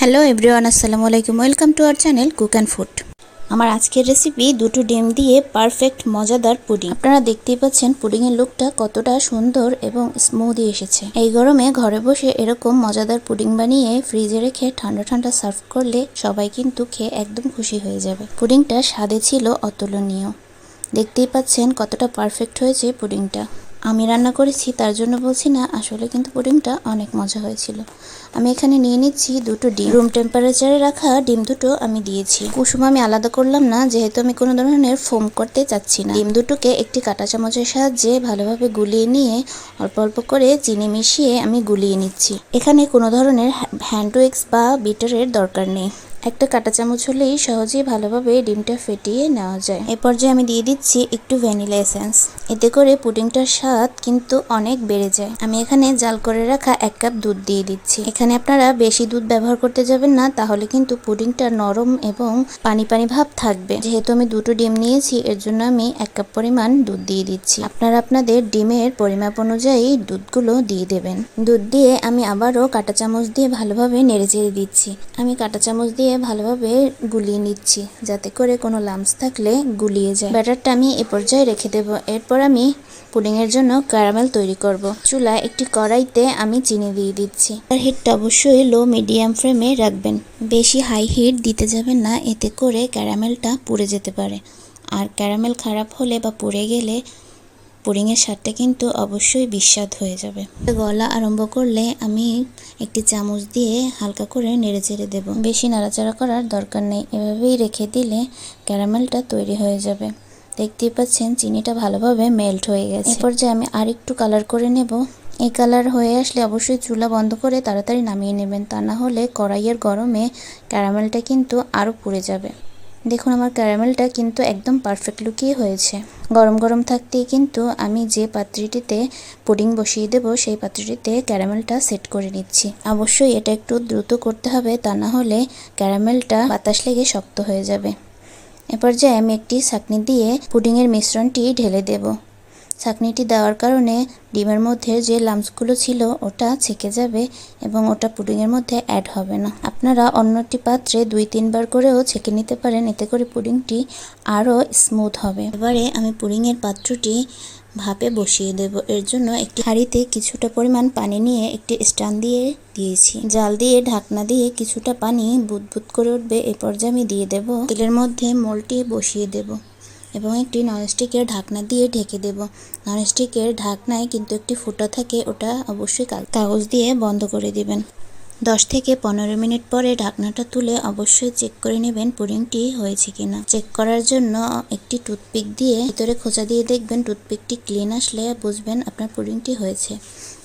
Hello everyone আসসালামু আলাইকুম welcome to our channel cook and food আমার আজকের রেসিপি দুটো ডিম দিয়ে পারফেক্ট মজাদার পুডিং আপনারা দেখতেই পাচ্ছেন পুডিংয়ের লুকটা কতটা সুন্দর এবং স্মুদি এসেছে। এই গরমে ঘরে বসে এরকম মজাদার পুডিং বানিয়ে ফ্রিজে রেখে ঠান্ডা ঠান্ডা সার্ভ করলে সবাই কিন্তু খেয়ে একদম খুশি হয়ে যাবে। পুডিংটা স্বাদে ছিল অতুলনীয়। দেখতেই পাচ্ছেন কতটা পারফেক্ট হয়েছে পুডিংটা আমি রান্না করেছি, তার জন্য বলছি না, আসলে কিন্তু পুডিংটা অনেক মজা হয়েছিল। আমি এখানে নিয়ে নিচ্ছি দুটো ডিম। রুম টেম্পারেচারে রাখা ডিম দুটো আমি দিয়েছি। কুসুম আমি আলাদা করলাম না, যেহেতু আমি কোনো ধরনের ফোম করতে চাচ্ছি না। ডিম দুটোকে একটি কাঁটা চামচের সাহায্যে ভালোভাবে গুলিয়ে নিয়ে অল্প অল্প করে চিনি মিশিয়ে আমি গুলিয়ে নিচ্ছি। এখানে কোনো ধরনের হ্যান্ড উইক্স বা বিটারের দরকার নেই। একটা কাঁটা চামচ হলেই সহজেই ভালোভাবে ডিমটা ফেটিয়ে নেওয়া যায়। এ পর্যায়ে আমি দিয়ে দিচ্ছি একটু ভ্যানিলা এসেন্স। এতে করে পুডিংটার স্বাদ কিন্তু অনেক বেড়ে যায়। আমি এখানে জাল করে রাখা এক কাপ দুধ দিয়ে দিচ্ছি। এখানে আপনারা বেশি দুধ ব্যবহার করতে যাবেন না, তাহলে কিন্তু পুডিংটা নরম এবং পানি পানি ভাব থাকবে। যেহেতু আমি দুটো ডিম নিয়েছি, এর জন্য আমি এক কাপ পরিমাণ দুধ দিয়ে দিচ্ছি। আপনারা আপনাদের ডিমের পরিমাপ অনুযায়ী দুধগুলো দিয়ে দেবেন। দুধ দিয়ে আমি আবারও কাঁটা চামচ দিয়ে ভালোভাবে নেড়ে চেড়ে দিচ্ছি। আমি কাঁটা চামচ দিয়ে ভালোভাবে গুলিয়ে নিচ্ছি, যাতে করে কোনো লামস থাকলে গুলিয়ে যায়। ব্যাটারটা আমি এ পর্যায়ে রেখে দেব। এরপর আমি পুডিংয়ের জন্য ক্যারামেল তৈরি করব। চুলায় একটি কড়াইতে আমি চিনি দিয়ে দিচ্ছি। আর হিটটা অবশ্যই লো মিডিয়াম ফ্লেমে রাখবেন। বেশি হাই হিট দিতে যাবেন না, এতে করে ক্যারামেলটা পুড়ে যেতে পারে। আর ক্যারামেল খারাপ হলে বা পুড়ে গেলে পুডিংয়ের স্বাদটা কিন্তু অবশ্যই বিস্বাদ হয়ে যাবে। গলা আরম্ভ করলে আমি একটি চামচ দিয়ে হালকা করে নেড়ে চেড়ে দেবো। বেশি নাড়াচাড়া করার দরকার নেই। এভাবেই রেখে দিলে ক্যারামেলটা তৈরি হয়ে যাবে। দেখতেই পাচ্ছেন, চিনিটা ভালোভাবে মেল্ট হয়ে গেছে। এরপর যে আমি আর একটু কালার করে নেব। এই কালার হয়ে আসলে অবশ্যই চুলা বন্ধ করে তাড়াতাড়ি নামিয়ে নেবেন। তা না হলে কড়াইয়ের গরমে ক্যারামেলটা কিন্তু আরও পুড়ে যাবে। দেখুন, আমার ক্যারামেলটা কিন্তু একদম পারফেক্ট লুকিয়ে হয়েছে। গরম গরম থাকতেই কিন্তু আমি যে পাত্রটিতে পুডিং বসিয়ে দেব, সেই পাত্রটিতে ক্যারামেলটা সেট করে নিচ্ছি। অবশ্যই এটা একটু দ্রুত করতে হবে, তা না হলে ক্যারামেলটা বাতাস লেগে শক্ত হয়ে যাবে। এ পর্যায়ে আমি একটি ছাকনি দিয়ে পুডিংয়ের মিশ্রণটি ঢেলে দেব। ছাকনিটি দেওয়ার কারণে ডিমের মধ্যে যে লামসগুলো ছিল ওটা ছেকে যাবে এবং ওটা পুডিংয়ের মধ্যে অ্যাড হবে না। আপনারা অন্য একটি পাত্রে দুই তিনবার করেও ছেঁকে নিতে পারেন, এতে করে পুডিংটি আরও স্মুথ হবে। এবারে আমি পুডিংয়ের পাত্রটি ভাপে বসিয়ে দেব। এর জন্য একটি হাঁড়িতে কিছুটা পরিমাণ পানি নিয়ে একটি স্ট্যান্ড দিয়ে দিয়েছি। জাল দিয়ে ঢাকনা দিয়ে কিছুটা পানি বুদবুদ করে উঠবে, এ পর্যায়ে আমি দিয়ে দেব। তেলের মধ্যে মোলটি বসিয়ে দেব। এবং একটি ননস্টিকের ঢাকনা দিয়ে ঢেকে দেব। ননস্টিকের ঢাকনায় কিন্তু একটি ফুটা থাকে, ওটা অবশ্যই কাগজ দিয়ে বন্ধ করে দিবেন। দশ থেকে পনেরো মিনিট পরে ঢাকনাটা তুলে অবশ্যই চেক করে নেবেন পুডিংটি হয়েছে কিনা। চেক করার জন্য একটি টুথপিক দিয়ে ভিতরে খোঁচা দিয়ে দেখবেন টুথপিকটি ক্লিন আসলে বুঝবেন আপনার পুডিংটি হয়েছে।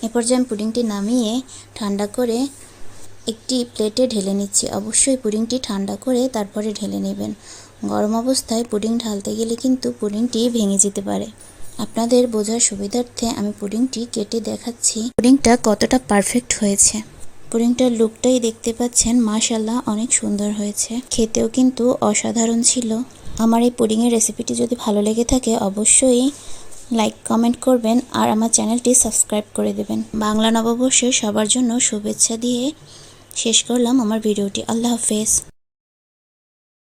এরপর যে আমি পুডিংটি নামিয়ে ঠান্ডা করে একটি প্লেটে ঢেলে নিচ্ছি। অবশ্যই পুডিংটি ঠান্ডা করে তারপরে ঢেলে নেবেন। গরম অবস্থায় পুডিং ঢালতে গেলে কিন্তু পুডিংটি ভেঙে যেতে পারে। আপনাদের বোঝার সুবিধার্থে আমি পুডিংটি কেটে দেখাচ্ছি। পুডিংটা কতটা পারফেক্ট হয়েছে। পুডিংটার লুকটাই দেখতে পাচ্ছেন মাশাল্লাহ অনেক সুন্দর হয়েছে। খেতেও কিন্তু অসাধারণ ছিল। আমার এই পুডিংয়ের রেসিপিটি যদি ভালো লেগে থাকে, অবশ্যই লাইক, কমেন্ট করবেন আর আমার চ্যানেলটি সাবস্ক্রাইব করে দেবেন। বাংলা নববর্ষে সবার জন্য শুভেচ্ছা দিয়ে শেষ করলাম আমার ভিডিওটি। আল্লাহ হাফেজ।